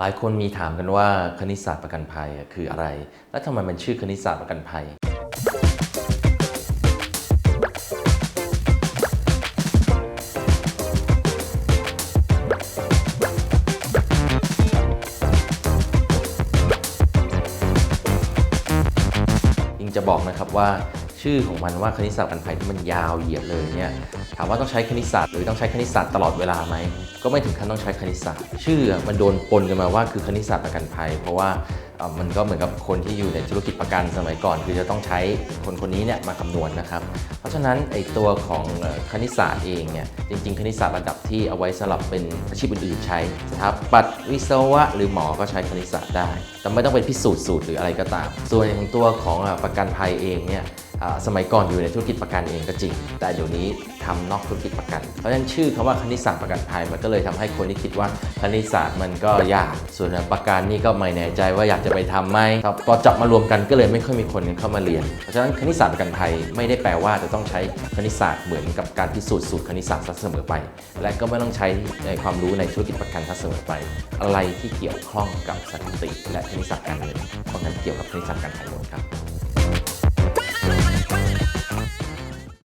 หลายคนมีถามกันว่าคณิตศาสตร์ประกันภัยคืออะไร และทำไมมันชื่อคณิตศาสตร์ประกันภัย ยิงจะบอกนะครับว่า ชื่อของมันว่าคณิตศาสตร์ประกันภัยที่มันยาวเหยียดเลยเนี่ยถามว่าต้องใช้คณิตศาสตร์หรือต้องใช้คณิตศาสตร์ตลอดเวลาไหมก็ไม่ถึงขั้นต้องใช้คณิตศาสตร์ ชื่อมันโดนปนกันมาว่าคือคณิตศาสตร์ประกันภัย เพราะว่ามันก็เหมือนกับคนที่อยู่ในธุรกิจประกันสมัยก่อน คือจะต้องใช้คนคนนี้เนี่ยมาคำนวณนะครับ เพราะฉะนั้นไอตัวของคณิตศาสตร์เองเนี่ยจริง ๆ คณิตศาสตร์ระดับที่เอาไว้สำหรับเป็นอาชีพอื่นๆใช้สถาปัตย์วิศวะ หรือหมอก็ใช้คณิตศาสตร์ได้ แต่ไม่ต้องเป็นพิสูจน์สูตรหรืออะไรก็ตาม ส่วนของตัวของประกันภัยเองเนี่ย สมัยก่อนอยู่ในธุรกิจประกันเองก็จริง แต่เดี๋ยวนี้ทำนอกธุรกิจประกัน เพราะฉะนั้นชื่อคำว่าคณิตศาสตร์ประกันภัยมันก็เลยทำให้คนที่คิดว่าคณิตศาสตร์มันก็ยาก ส่วนประกันนี่ก็ไม่แน่ใจว่าอยากจะไปทำไหมครับพอจับมารวมกันก็เลยไม่ค่อยมีคนเข้ามาเรียน เพราะฉะนั้นคณิตศาสตร์ประกันภัยไม่ได้แปลว่าจะต้องใช้คณิตศาสตร์เหมือนกับการพิสูจน์สูตรคณิตศาสตร์ซะเสมอไป และก็ไม่ต้องใช้ในความรู้ในธุรกิจประกันซะเสมอไป อะไรที่เกี่ยวข้องกับสถิติ และคณิตศาสตร์การเงินเพราะงั้นเกี่ยวกับคณิตศาสตร์การขายหมดครับ